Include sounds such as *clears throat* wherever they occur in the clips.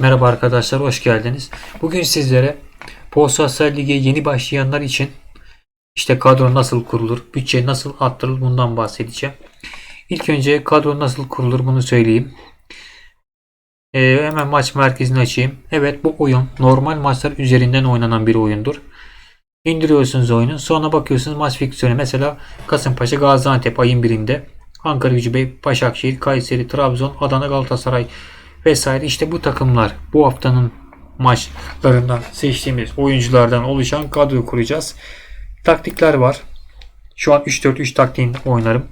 Merhaba arkadaşlar, hoş geldiniz. Bugün sizlere Postsosyal Lig'e yeni başlayanlar için işte kadro nasıl kurulur, bütçe nasıl arttırılır bundan bahsedeceğim. İlk önce kadro nasıl kurulur bunu söyleyeyim. Ee, hemen maç merkezini açayım. Evet bu oyun normal maçlar üzerinden oynanan bir oyundur. İndiriyorsunuz oyunu. Sonra bakıyorsunuz maç fiksiyonu. Mesela Kasımpaşa Gaziantep ayın birinde. Ankara Gücü Başakşehir, Kayseri, Trabzon, Adana, Galatasaray vesaire. İşte bu takımlar bu haftanın maçlarından seçtiğimiz oyunculardan oluşan kadro kuracağız. Taktikler var. Şu an 3-4-3 taktiğini oynarım.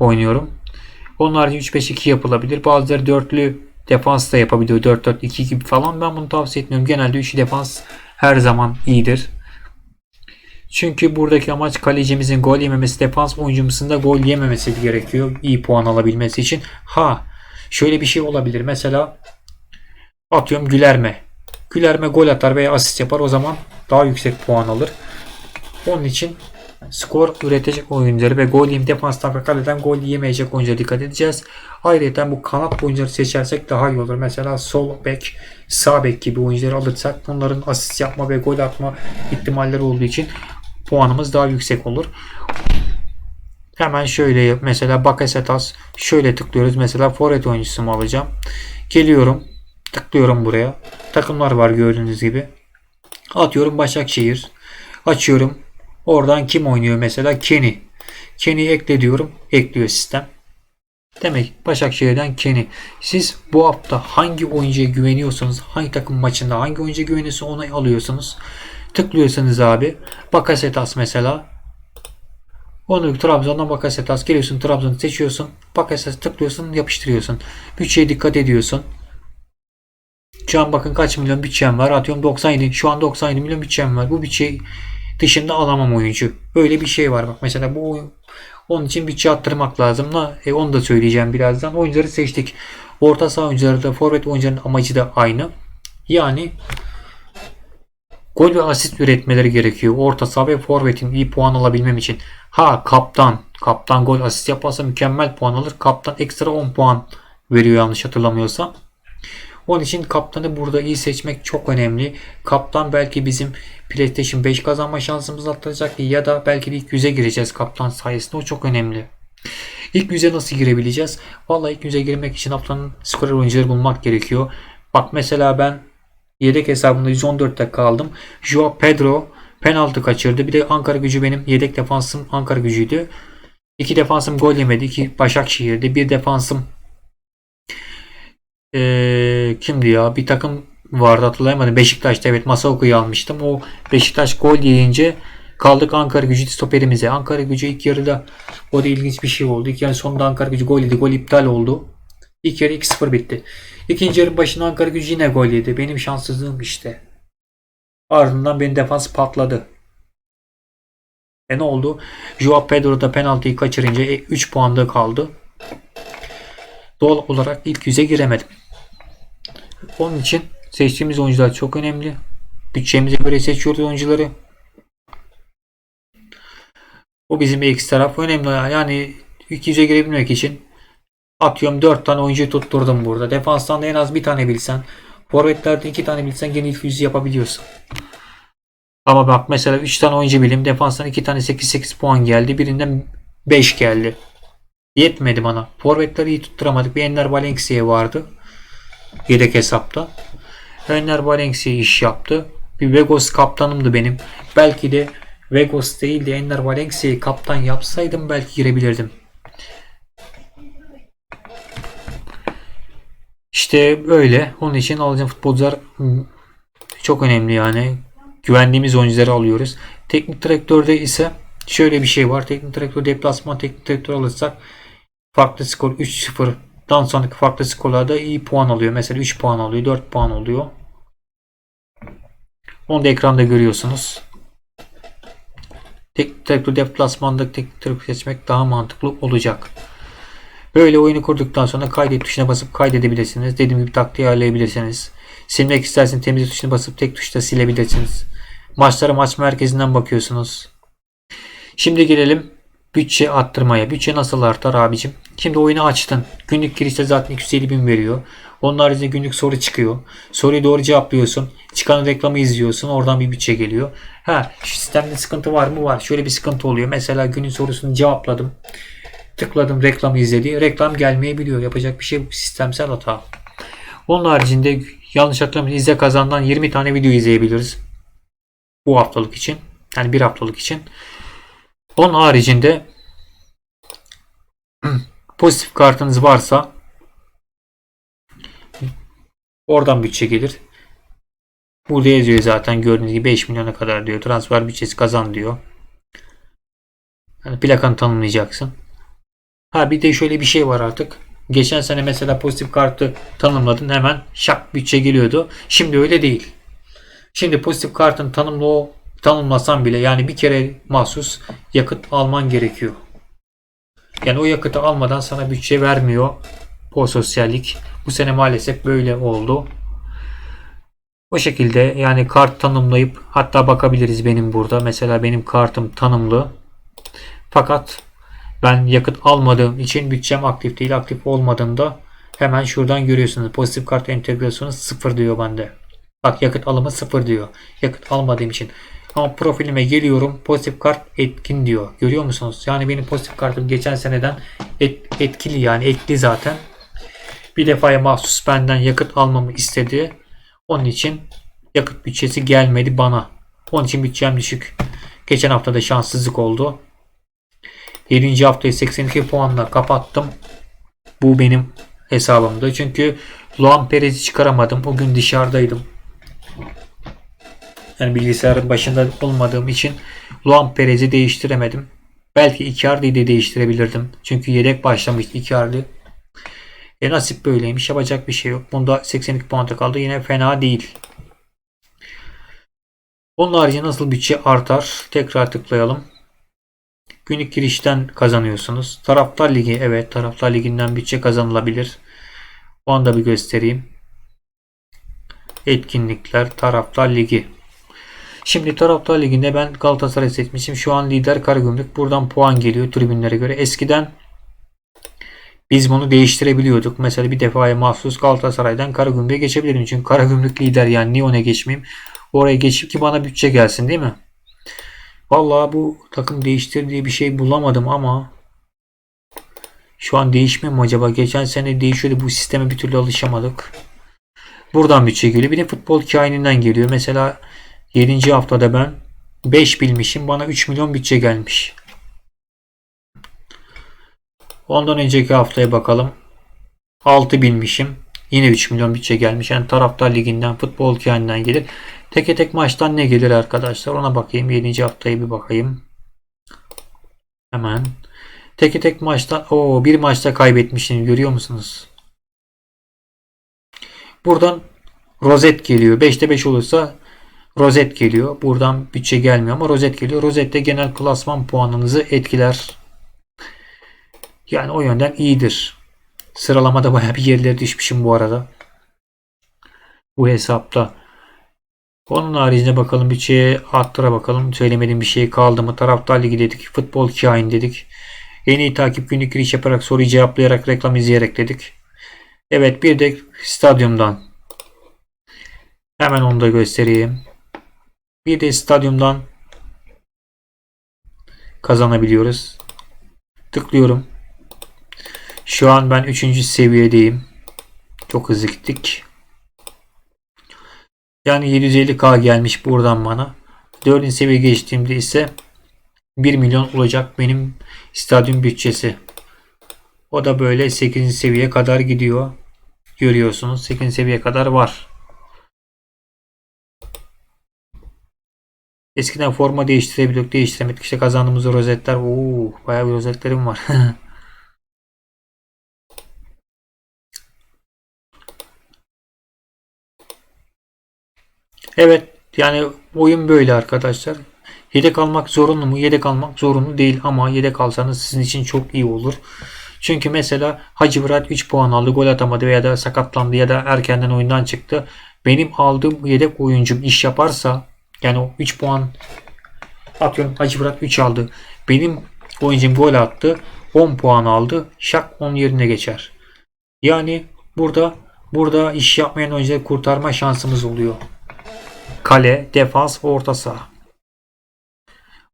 Oynuyorum. Onun harici 3-5-2 yapılabilir. Bazıları dörtlü defans da yapabiliyor. 4-4-2 gibi falan. Ben bunu tavsiye etmiyorum. Genelde 3 defans her zaman iyidir. Çünkü buradaki amaç kalecimizin gol yememesi, defans oyuncumuzun da gol yememesi gerekiyor iyi puan alabilmesi için. Ha şöyle bir şey olabilir. Mesela atıyorum Gülerme. Gülerme gol atar veya asist yapar o zaman daha yüksek puan alır. Onun için skor üretecek oyuncuları ve gol yiyip defanstan ve kaleden gol yemeyecek oyunculara dikkat edeceğiz. Ayrıca bu kanat oyuncuları seçersek daha iyi olur. Mesela sol bek, sağ bek gibi oyuncuları alırsak bunların asist yapma ve gol atma ihtimalleri olduğu için puanımız daha yüksek olur. Hemen şöyle mesela Bakasetas şöyle tıklıyoruz. Mesela forvet oyuncusu mu alacağım? Geliyorum. Tıklıyorum buraya. Takımlar var gördüğünüz gibi. Atıyorum Başakşehir. Açıyorum. Oradan kim oynuyor mesela? Kenny. Kenny'yi ekle diyorum. Ekliyor sistem. Demek Başakşehir'den Kenny. Siz bu hafta hangi oyuncuya güveniyorsanız, hangi takım maçında hangi oyuncuya güveniyorsa onu alıyorsunuz. Tıklıyorsanız abi. Bakasetas mesela. Onu Trabzon'dan Bakasetas geliyorsun Trabzon'u seçiyorsun. Bakasetas tıklıyorsun yapıştırıyorsun. Bütçeye dikkat ediyorsun. Şu an bakın kaç milyon bütçem var. Atıyorum 97. Şu an 97 milyon bütçem var. Bu bütçe dışında alamam oyuncu. Öyle bir şey var bak. Mesela bu oyun onun için bütçe arttırmak lazım. Da, e, onu da söyleyeceğim birazdan. Oyuncuları seçtik. Orta saha oyuncuları da forvet oyuncuların amacı da aynı. Yani gol ve asist üretmeleri gerekiyor. Orta saha ve forvetin iyi puan alabilmem için. Ha kaptan. Kaptan gol asist yaparsa mükemmel puan alır. Kaptan ekstra 10 puan veriyor yanlış hatırlamıyorsam. Onun için kaptanı burada iyi seçmek çok önemli. Kaptan belki bizim PlayStation 5 kazanma şansımızı arttıracak ya da belki ilk yüze gireceğiz kaptan sayesinde. O çok önemli. İlk yüze nasıl girebileceğiz? Vallahi ilk yüze girmek için haftanın skorer oyuncuları bulmak gerekiyor. Bak mesela ben yedek hesabımda 114'te kaldım. Joao Pedro penaltı kaçırdı. Bir de Ankara gücü benim yedek defansım Ankara gücüydü. İki defansım gol yemedi. İki Başakşehir'de. Bir defansım ee, kimdi ya? Bir takım vardı hatırlayamadım. Beşiktaş'ta evet Masaoku'yu almıştım. O Beşiktaş gol yiyince kaldık Ankara gücü stoperimize. Ankara gücü ilk yarıda o da ilginç bir şey oldu. İlk yarı sonunda Ankara gücü gol yedi. Gol iptal oldu. İlk yarı 2-0 bitti. İkinci yarı başında Ankara gücü yine gol yedi. Benim şanssızlığım işte. Ardından benim defans patladı. E ne oldu? Joao Pedro da penaltıyı kaçırınca 3 puanda kaldı. Doğal olarak ilk yüze giremedim. Onun için seçtiğimiz oyuncular çok önemli. Bütçemize göre seçiyoruz oyuncuları. O bizim bir eksi taraf önemli. Yani ilk yüze girebilmek için atıyorum 4 tane oyuncu tutturdum burada. Defanstan da en az bir tane bilsen. Forvetlerde 2 tane bilsen gene ilk yüzü yapabiliyorsun. Ama bak mesela 3 tane oyuncu bilim. Defanstan 2 tane 8-8 puan geldi. Birinden 5 geldi. Yetmedi bana. Forvetleri iyi tutturamadık. Bir Enner Valencia vardı. Yedek hesapta. Enner Valencia iş yaptı. Bir Vegos kaptanımdı benim. Belki de Vegos değil de Enner Valencia'yı kaptan yapsaydım belki girebilirdim. İşte böyle. Onun için alacağım futbolcular çok önemli yani. Güvendiğimiz oyuncuları alıyoruz. Teknik direktörde ise şöyle bir şey var. Teknik direktör deplasman teknik direktör alırsak farklı skor 3-0'dan sonraki farklı skorlarda iyi puan alıyor. Mesela 3 puan alıyor, 4 puan oluyor. Onu da ekranda görüyorsunuz. Teknik direktör deplasmanda teknik direktör seçmek daha mantıklı olacak. Böyle oyunu kurduktan sonra kaydet tuşuna basıp kaydedebilirsiniz. Dediğim gibi taktiği ayarlayabilirsiniz. Silmek isterseniz temizle tuşuna basıp tek tuşla silebilirsiniz. Maçlara maç merkezinden bakıyorsunuz. Şimdi gelelim bütçe arttırmaya. Bütçe nasıl artar abicim? Şimdi oyunu açtın. Günlük girişte zaten 250 bin veriyor. Onun haricinde günlük soru çıkıyor. Soruyu doğru cevaplıyorsun. Çıkan reklamı izliyorsun. Oradan bir bütçe geliyor. Ha sistemde sıkıntı var mı? Var. Şöyle bir sıkıntı oluyor. Mesela günün sorusunu cevapladım. Tıkladım reklamı izledi. Reklam gelmeyebiliyor. Yapacak bir şey yok. Sistemsel hata. Onun haricinde yanlış hatırlamıyorum izle kazandan 20 tane video izleyebiliriz. Bu haftalık için. Yani bir haftalık için. Onun haricinde *clears throat* pozitif kartınız varsa oradan bütçe gelir. Burada yazıyor zaten gördüğünüz gibi 5 milyona kadar diyor. Transfer bütçesi kazan diyor. Yani plakanı tanımlayacaksın. Ha bir de şöyle bir şey var artık. Geçen sene mesela pozitif kartı tanımladın hemen şak bütçe geliyordu. Şimdi öyle değil. Şimdi pozitif kartın tanımlı o tanımlasan bile yani bir kere mahsus yakıt alman gerekiyor. Yani o yakıtı almadan sana bütçe vermiyor o sosyallik. Bu sene maalesef böyle oldu. O şekilde yani kart tanımlayıp hatta bakabiliriz benim burada. Mesela benim kartım tanımlı. Fakat ben yakıt almadığım için bütçem aktif değil. Aktif olmadığında hemen şuradan görüyorsunuz. Pozitif kart entegrasyonu sıfır diyor bende. Bak yakıt alımı sıfır diyor. Yakıt almadığım için. Ama profilime geliyorum. Pozitif kart etkin diyor. Görüyor musunuz? Yani benim pozitif kartım geçen seneden et, etkili yani ekli zaten. Bir defaya mahsus benden yakıt almamı istedi. Onun için yakıt bütçesi gelmedi bana. Onun için bütçem düşük. Geçen hafta da şanssızlık oldu. 7. haftayı 82 puanla kapattım. Bu benim hesabımda. Çünkü Luan Perez'i çıkaramadım. O gün dışarıdaydım. Yani bilgisayarın başında olmadığım için Luan Perez'i değiştiremedim. Belki Icardi'yi de değiştirebilirdim. Çünkü yedek başlamıştı Icardi. E nasip böyleymiş. Yapacak bir şey yok. Bunda 82 puanda kaldı. Yine fena değil. Onun harici nasıl bütçe artar? Tekrar tıklayalım. Günlük girişten kazanıyorsunuz. Taraftar Ligi evet Taraftar Ligi'nden bütçe kazanılabilir. Onu da bir göstereyim. Etkinlikler Taraftar Ligi. Şimdi Taraftar Ligi'nde ben Galatasaray seçmişim. Şu an lider Karagümrük. Buradan puan geliyor tribünlere göre. Eskiden biz bunu değiştirebiliyorduk. Mesela bir defaya mahsus Galatasaray'dan Karagümrük'e geçebilirim. Çünkü Karagümrük lider yani niye ona geçmeyeyim? Oraya geçip ki bana bütçe gelsin değil mi? Vallahi bu takım değiştir diye bir şey bulamadım ama şu an değişmiyor mu acaba? Geçen sene değişiyordu. Bu sisteme bir türlü alışamadık. Buradan bütçe geliyor. Bir de futbol kaininden geliyor. Mesela 7. haftada ben 5 bilmişim. Bana 3 milyon bütçe gelmiş. Ondan önceki haftaya bakalım. 6 bilmişim. Yine 3 milyon bütçe gelmiş. Yani taraftar liginden, futbol kaininden gelir. Teke tek maçtan ne gelir arkadaşlar? Ona bakayım. 7. haftayı bir bakayım. Hemen. Teke tek maçtan o bir maçta kaybetmişim. Görüyor musunuz? Buradan rozet geliyor. 5'te 5 olursa rozet geliyor. Buradan bütçe gelmiyor ama rozet geliyor. Rozet de genel klasman puanınızı etkiler. Yani o yönden iyidir. Sıralamada baya bir yerlere düşmüşüm bu arada. Bu hesapta. Onun haricinde bakalım bütçeye arttıra bakalım. Söylemediğim bir şey kaldı mı? Taraftar ligi dedik. Futbol kain dedik. En iyi takip günlük giriş yaparak soruyu cevaplayarak reklam izleyerek dedik. Evet bir de stadyumdan. Hemen onu da göstereyim. Bir de stadyumdan kazanabiliyoruz. Tıklıyorum. Şu an ben 3. seviyedeyim. Çok hızlı gittik. Yani 750k gelmiş buradan bana. 4. seviye geçtiğimde ise 1 milyon olacak benim stadyum bütçesi. O da böyle 8. seviyeye kadar gidiyor. Görüyorsunuz 8. seviyeye kadar var. Eskiden forma değiştirebiliyorduk. Değiştiremedik. İşte kazandığımız rozetler. Oo, bayağı bir rozetlerim var. *laughs* evet. Yani oyun böyle arkadaşlar. Yedek almak zorunlu mu? Yedek almak zorunlu değil ama yedek alsanız sizin için çok iyi olur. Çünkü mesela Hacı Murat 3 puan aldı, gol atamadı veya da sakatlandı ya da erkenden oyundan çıktı. Benim aldığım yedek oyuncum iş yaparsa yani o 3 puan atıyorum Hacı Murat 3 aldı. Benim oyuncum gol attı. 10 puan aldı. Şak 10 yerine geçer. Yani burada Burada iş yapmayan oyuncuları kurtarma şansımız oluyor. Kale, defans, orta saha.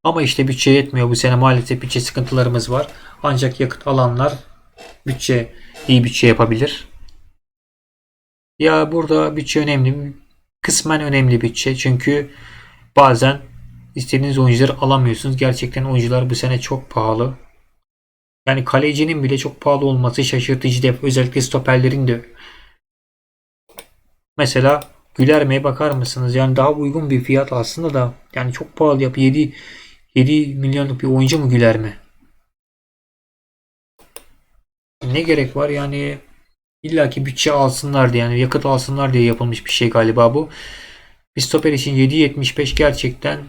Ama işte bütçe yetmiyor. Bu sene maalesef bütçe sıkıntılarımız var. Ancak yakıt alanlar bütçe iyi bütçe yapabilir. Ya burada bütçe önemli. Kısmen önemli bütçe. Çünkü bazen istediğiniz oyuncuları alamıyorsunuz. Gerçekten oyuncular bu sene çok pahalı. Yani kalecinin bile çok pahalı olması şaşırtıcı. Özellikle stoperlerin de. Mesela Gülerme'ye bakar mısınız? Yani daha uygun bir fiyat aslında da yani çok pahalı yap 7 7 milyonluk bir oyuncu mu Gülerme? Ne gerek var yani illaki bütçe alsınlar diye yani yakıt alsınlar diye yapılmış bir şey galiba bu. Bir stoper için 7.75 gerçekten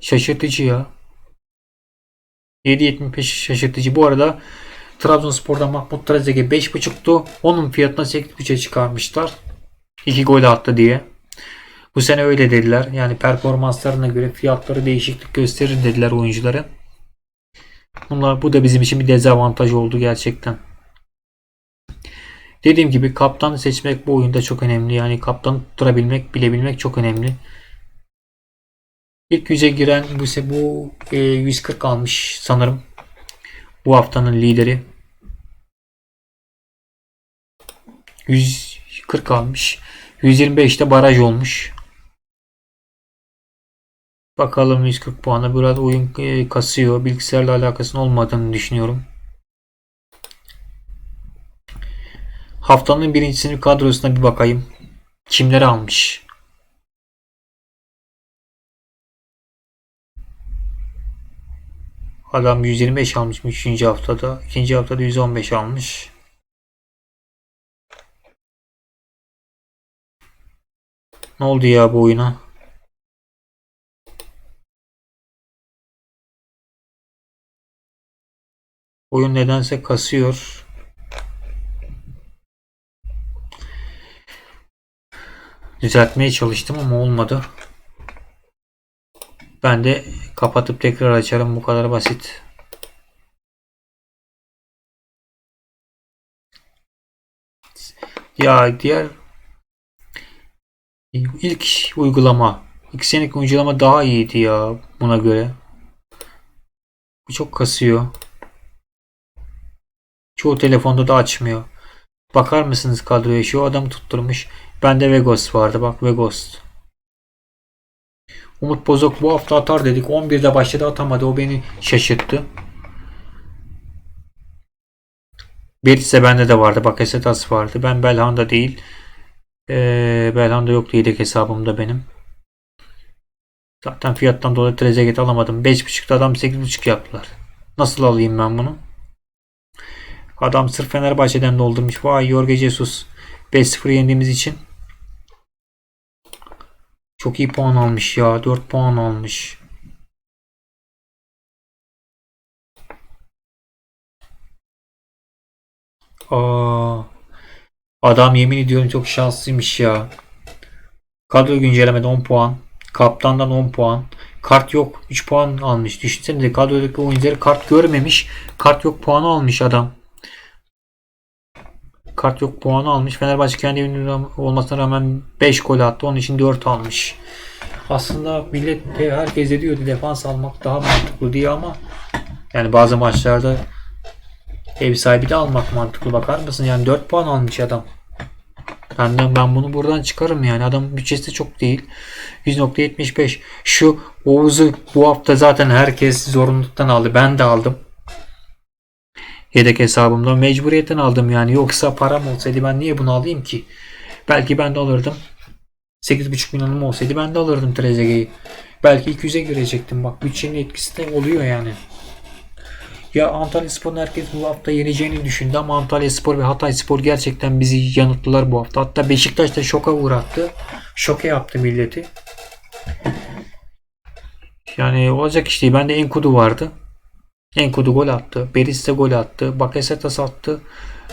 şaşırtıcı ya. 7.75 şaşırtıcı. Bu arada Trabzonspor'da Mahmut Trezeguet 5.5'tu. Onun fiyatına 8.5'e çıkarmışlar. 2 gol attı diye. Bu sene öyle dediler. Yani performanslarına göre fiyatları değişiklik gösterir dediler oyuncuların. Bunlar bu da bizim için bir dezavantaj oldu gerçekten. Dediğim gibi kaptanı seçmek bu oyunda çok önemli. Yani kaptanı tutturabilmek, bilebilmek çok önemli. İlk yüze giren bu bu e, 140 almış sanırım. Bu haftanın lideri. 140 almış. 125'te baraj olmuş. Bakalım 140 puanı biraz oyun e, kasıyor. Bilgisayarla alakasının olmadığını düşünüyorum. Haftanın birincisinin kadrosuna bir bakayım. Kimleri almış? Adam 125 almış 3. haftada. 2. haftada 115 almış. Ne oldu ya bu oyuna? Oyun nedense kasıyor. Düzeltmeye çalıştım ama olmadı. Ben de kapatıp tekrar açarım. Bu kadar basit. Ya diğer ilk uygulama ilk senelik uygulama daha iyiydi ya buna göre. Bu çok kasıyor. Çoğu telefonda da açmıyor. Bakar mısınız kadroya? Şu adam tutturmuş. Bende Vegos vardı. Bak Vegos. Umut Bozok bu hafta atar dedik. 11'de başladı atamadı. O beni şaşırttı. Beritse bende de vardı. Bak Esetas vardı. Ben Belhanda değil. Ee, Belhanda yoktu yedek hesabımda benim. Zaten fiyattan dolayı Trezeguet alamadım. 5.5'da adam 8.5 yaptılar. Nasıl alayım ben bunu? Adam sırf Fenerbahçe'den doldurmuş. Vay Jorge Jesus. 5-0 yendiğimiz için. Çok iyi puan almış ya. 4 puan almış. Aa, adam yemin ediyorum çok şanslıymış ya. Kadro güncellemede 10 puan. Kaptandan 10 puan. Kart yok. 3 puan almış. Düşünsenize kadrodaki oyuncuları kart görmemiş. Kart yok puanı almış adam kart yok puanı almış. Fenerbahçe kendi evinde olmasına rağmen 5 gol attı. Onun için 4 almış. Aslında millet herkes de diyordu defans almak daha mantıklı diye ama yani bazı maçlarda ev sahibi de almak mantıklı bakar mısın? Yani 4 puan almış adam. Benden ben bunu buradan çıkarım yani. Adam bütçesi çok değil. 100.75. Şu Oğuz'u bu hafta zaten herkes zorunluluktan aldı. Ben de aldım yedek hesabımda mecburiyetten aldım yani. Yoksa param olsaydı ben niye bunu alayım ki? Belki ben de alırdım. 8,5 milyonum olsaydı ben de alırdım Trezeguet'i. Belki 200'e girecektim. Bak bütçenin etkisi de oluyor yani. Ya Antalya Spor'un herkes bu hafta yeneceğini düşündü ama Antalya Spor ve Hatay Spor gerçekten bizi yanılttılar bu hafta. Hatta Beşiktaş da şoka uğrattı. Şoke yaptı milleti. Yani olacak işte. Bende Enkudu vardı. Enkudu gol attı. Beris de gol attı. Bakasetas attı.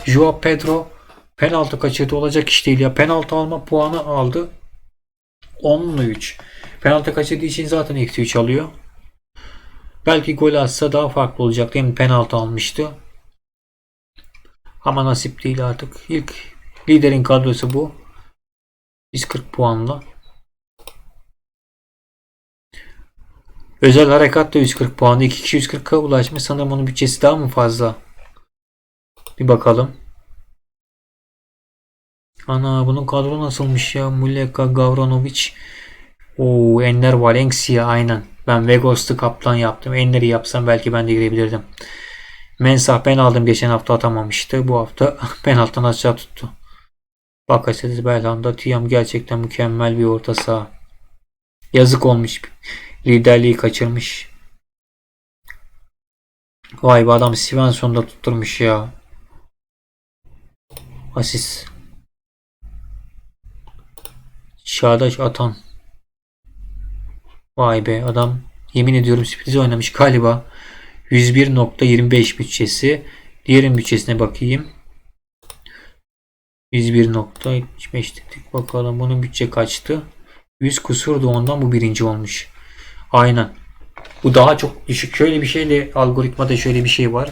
Joao Pedro penaltı kaçırdı. Olacak iş değil ya. Penaltı alma puanı aldı. 10'la 3. Penaltı kaçırdığı için zaten eksi 3 alıyor. Belki gol atsa daha farklı olacaktı. Hem penaltı almıştı. Ama nasip değil artık. İlk Liderin kadrosu bu. 140 puanla. Özel harekat da 140 puanla. 2 kişi 140'a ulaşmış. Sanırım onun bütçesi daha mı fazla? Bir bakalım. Ana bunun kadro nasılmış ya? Muleka Gavranovic. Oo Enner Valencia aynen. Ben Vegos'tu kaplan yaptım. Enner'i yapsam belki ben de girebilirdim. Mensah ben aldım geçen hafta atamamıştı. Bu hafta *laughs* penaltıdan aşağı tuttu. Bakasetes Belhanda Tiam gerçekten mükemmel bir orta saha. Yazık olmuş. Liderliği kaçırmış. Vay be adam Svensson'da tutturmuş ya. Asist. Çağdaş Atan. Vay be adam yemin ediyorum sürpriz oynamış galiba. 101.25 bütçesi. Diğerin bütçesine bakayım. 101.75 dedik. Bakalım bunun bütçe kaçtı? 100 kusurdu ondan bu birinci olmuş. Aynen. Bu daha çok düşük. Şöyle bir şeyle algoritmada şöyle bir şey var.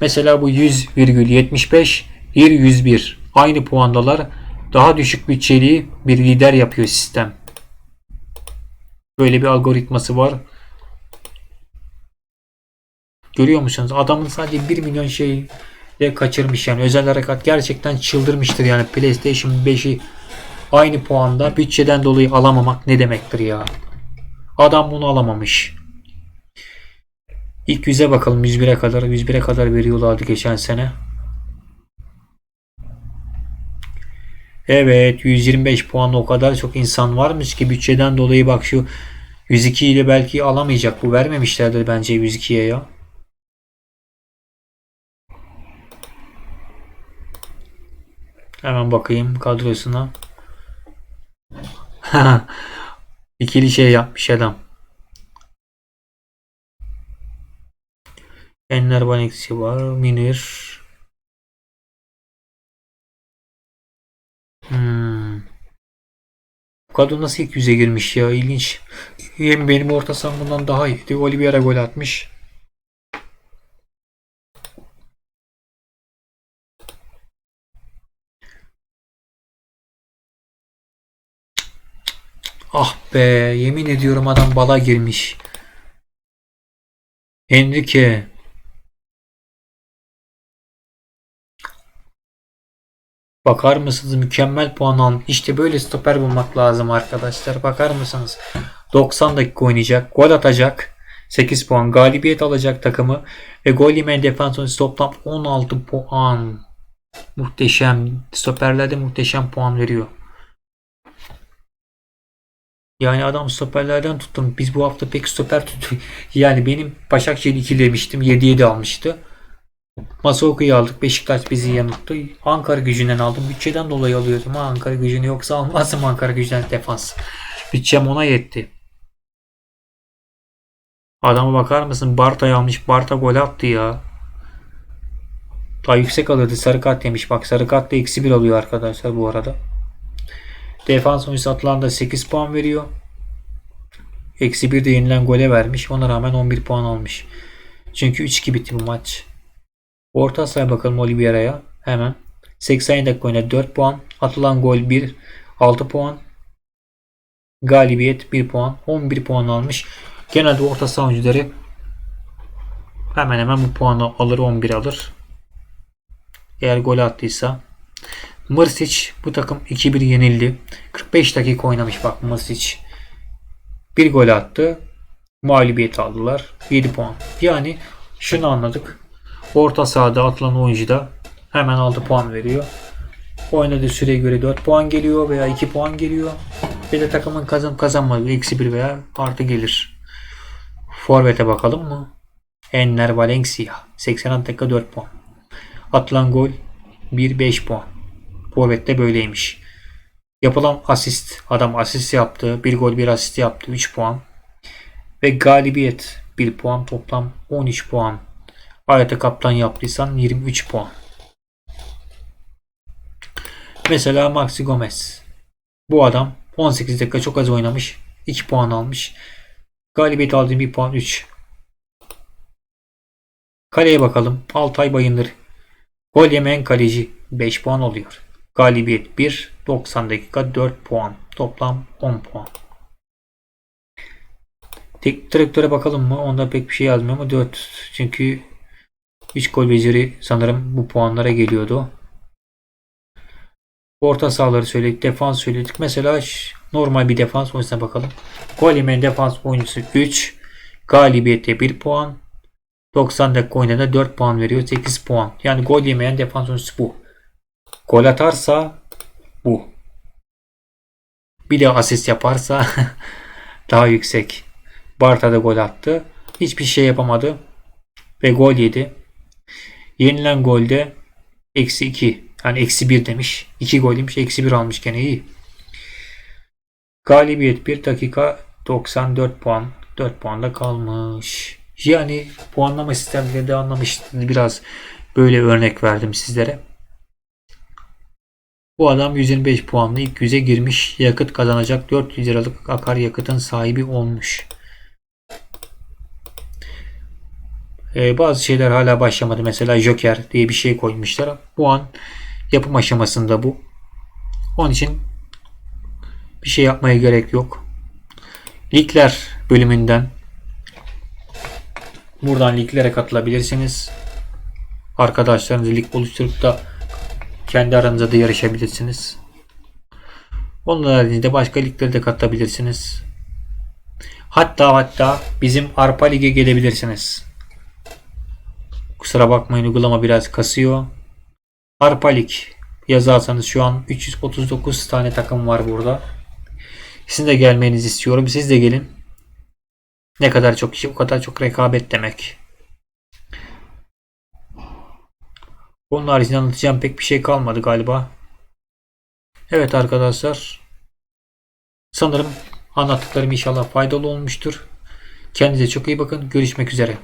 Mesela bu 100,75 1 101. Aynı puandalar. Daha düşük bütçeli bir lider yapıyor sistem. Böyle bir algoritması var. Görüyor musunuz? Adamın sadece 1 milyon şey de kaçırmış yani. Özel harekat gerçekten çıldırmıştır yani. PlayStation 5'i aynı puanda bütçeden dolayı alamamak ne demektir ya? Adam bunu alamamış. İlk yüze bakalım 101'e kadar. 101'e kadar veriyorlardı geçen sene. Evet 125 puan o kadar çok insan varmış ki bütçeden dolayı bak şu 102 ile belki alamayacak. Bu vermemişlerdir bence 102'ye ya. Hemen bakayım kadrosuna. *laughs* İkili şey yapmış adam. Enler Baneksi var. Minir. Hmm. Bu kadro nasıl ilk yüze girmiş ya? İlginç. Hem benim orta saham bundan daha iyiydi. Oliveira gol atmış. Ah be yemin ediyorum adam bala girmiş. Enrique. Bakar mısınız mükemmel puan almış. İşte böyle stoper bulmak lazım arkadaşlar. Bakar mısınız? 90 dakika oynayacak. Gol atacak. 8 puan galibiyet alacak takımı ve gol yemeyen defans toplam 16 puan. Muhteşem. Stoperlerde muhteşem puan veriyor. Yani adam stoperlerden tuttum. Biz bu hafta pek stoper tuttuk. *laughs* Yani benim Başakşehir 2 demiştim. 7'ye de almıştı. Masaoku'yu aldık. Beşiktaş bizi yanılttı. Ankara gücünden aldım. Bütçeden dolayı alıyordum. Ha, Ankara gücünü yoksa almazdım Ankara gücünden defans. Bütçem ona yetti. Adama bakar mısın? Barta'yı almış. Barta gol attı ya. Daha yüksek alırdı. Sarı kart yemiş. Bak sarı kart da eksi 1 alıyor arkadaşlar bu arada. Defans oyuncusu Atlanta 8 puan veriyor. Eksi 1 de yenilen gole vermiş. Ona rağmen 11 puan almış. Çünkü 3-2 bitti bu maç. Orta sahaya bakalım Oliveira'ya. Hemen. 80 dakika oynadı 4 puan. Atılan gol 1. 6 puan. Galibiyet 1 puan. 11 puan almış. Genelde orta saha oyuncuları hemen hemen bu puanı alır 11 alır. Eğer gol attıysa. Mrsic bu takım 2-1 yenildi. 45 dakika oynamış bak Mrsic. Bir gol attı. Mağlubiyet aldılar. 7 puan. Yani şunu anladık. Orta sahada atılan oyuncu da hemen 6 puan veriyor. Oynadığı süreye göre 4 puan geliyor veya 2 puan geliyor. Bir de takımın kazan kazanmadığı eksi 1 veya artı gelir. Forvet'e bakalım mı? Enner Valencia. 86 dakika 4 puan. Atılan gol 1-5 puan. Forvet'te böyleymiş. Yapılan asist. Adam asist yaptı. Bir gol bir asist yaptı. 3 puan. Ve galibiyet 1 puan. Toplam 13 puan. Ayete kaptan yaptıysan 23 puan. Mesela Maxi Gomez. Bu adam 18 dakika çok az oynamış. 2 puan almış. Galibiyet aldığı 1 puan 3. Kaleye bakalım. Altay Bayındır. Gol yemeyen kaleci 5 puan oluyor. Galibiyet 1. 90 dakika 4 puan. Toplam 10 puan. Tek direktöre bakalım mı? Onda pek bir şey yazmıyor ama 4. Çünkü 3 gol beceri sanırım bu puanlara geliyordu. Orta sahaları söyledik. Defans söyledik. Mesela normal bir defans oyuncusuna bakalım. Gol yemeyen defans oyuncusu 3. Galibiyette 1 puan. 90 dakika oynada 4 puan veriyor. 8 puan. Yani gol yemeyen defans oyuncusu bu. Gol atarsa bu. Bir de asist yaparsa *laughs* daha yüksek. Barta da gol attı. Hiçbir şey yapamadı. Ve gol yedi. Yenilen golde eksi 2. Yani eksi 1 demiş. 2 gol yemiş. Eksi 1 almış gene iyi. Galibiyet 1 dakika 94 puan. 4 puanda kalmış. Yani puanlama sistemleri de anlamıştım. Biraz böyle örnek verdim sizlere. Bu adam 125 puanlı ilk yüze girmiş. Yakıt kazanacak 400 liralık akaryakıtın sahibi olmuş. Ee, bazı şeyler hala başlamadı. Mesela Joker diye bir şey koymuşlar. Bu an yapım aşamasında bu. Onun için bir şey yapmaya gerek yok. Ligler bölümünden buradan liglere katılabilirsiniz. Arkadaşlarınızı lig oluşturup da kendi aranızda da yarışabilirsiniz. Onun haricinde başka liglere de katılabilirsiniz. Hatta hatta bizim Arpa Lig'e gelebilirsiniz. Kusura bakmayın uygulama biraz kasıyor. Arpa Lig yazarsanız şu an 339 tane takım var burada. Sizin de gelmenizi istiyorum. Siz de gelin. Ne kadar çok kişi o kadar çok rekabet demek. Onun haricinde anlatacağım pek bir şey kalmadı galiba. Evet arkadaşlar. Sanırım anlattıklarım inşallah faydalı olmuştur. Kendinize çok iyi bakın. Görüşmek üzere.